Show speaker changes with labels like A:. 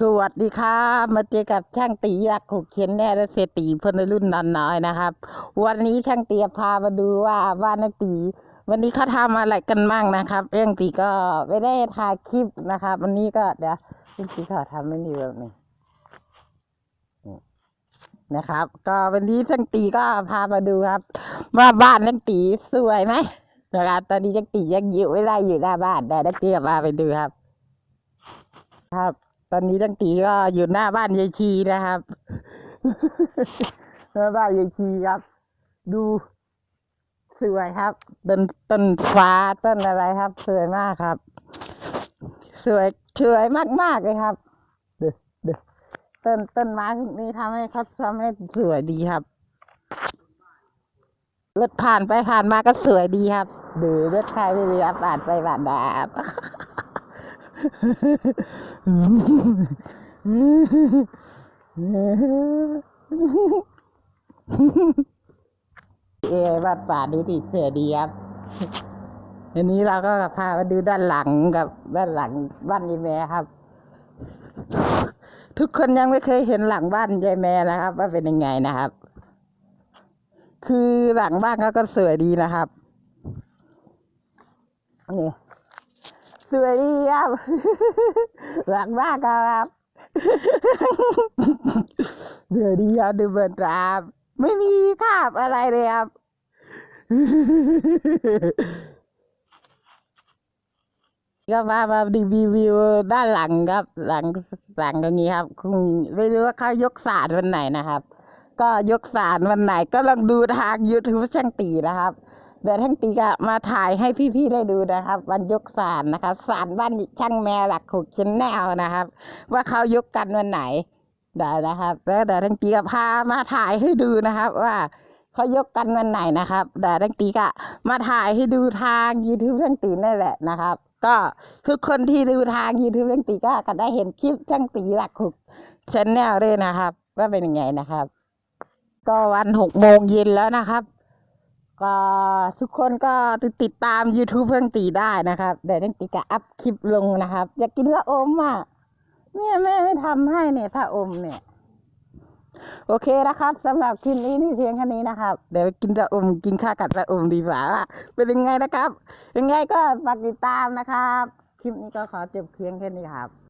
A: สวัสดีครับ มาเจอกับช่างตียักหกเขียนแน่และเศรษฐีพลรุ่นนอนน้อยนะครับ วันนี้ช่างตีพามาดูว่าบ้านนักตี วันนี้เขาทำอะไรกันมั่งนะครับเรื่องตีก็ไม่ได้ถ่ายคลิปนะครับ วันนี้ก็เดี๋ยวช่างตีเขาทำไม่มีแบบนี้นะครับ ก็วันนี้ช่างตีก็พามาดูครับ ว่าบ้านนักตีสวยไหมนะครับตอนนี้ช่างตียังอยู่ไม่ได้อยู่หน้าบ้านแต่นักตีก็พาไปดูครับ ครับ ตอนนี้ตั้งตีก็อยู่หน้าบ้านยายชีนะครับ หน้าบ้านยายชีครับ ดูสวยครับ ต้นต้นฟ้าต้นอะไรครับ สวยมากครับ สวยสวยมากๆเลยครับเด็เด็ต้นต้นไม้พวกนี้ทำให้เขาทำให้สวยดีครับรถผ่านไปผ่านมาก็สวยดีครับหรือรถใครไม่มีรับผ่านไปผ่านมาบ เอวัดป่าดูติเสือดีครับอันนี้เราก็พามาดูด้านหลังกับด้านหลังบ้านยายแม่ครับ ทุกคนยังไม่เคยเห็นหลังบ้านยายแม่นะครับ ว่าเป็นยังไงนะครับ คือหลังบ้านเขาก็สวยดีนะครับนี่ สวยดีครับหลังบ้านเขาครับเดี๋ยวดีครับดูเบิร์นครับ ไม่มีภาพอะไรเลยครับก็มามารีวิวด้านหลังครับ หลังหลังตรงนี้ครับคงไม่รู้ว่าเขายกสารวันไหนนะครับ ก็ยกสารวันไหนก็ลองดูทาง YouTube ช่างตีนะครับ เดี๋ยวช่างตีก็มาถ่ายให้พี่ๆได้ดูนะครับวันยกสารนะครับสารบ้านช่างแมวหลักหกชิ้นแนวนะครับ ว่าเขายกกันวันไหนได้นะครับแล้วเดี๋ยวทั้งตีก็พามาถ่ายให้ดูนะครับ ว่าเขายกกันวันไหนนะครับเดี๋ยวทั้งตีก็มาถ่ายให้ดูทาง YouTube ช่างตีนั่นแหละนะครับ ก็ทุกคนที่ดูทาง YouTube ช่างตีก็ก็ได้เห็นคลิปช่างตีหลักหกชแนลด้วยนะครับ ว่าเป็นยังไงนะครับ ก็วันหกโมงเย็นแล้วนะครับ ก็ทุกคนก็ติดตาม YouTube เพื่อนตีได้นะครับเดี๋ยวทั้งตีก็อัพคลิปลงนะครับ อยากกินละอมอะเนี่ยแม่ไม่ทำให้เนี่ยถ้าอมเนี่ย โอเคนะครับสำหรับคลิปนี้นี่เพียงแค่นี้นะครับ เดี๋ยวไปกินระอมกินข้าวกับระอมดีกว่าเป็นยังไงนะครับยังไงก็ฝากติดตามนะครับ คลิปนี้ก็ขอจบเพียงแค่นี้ครับ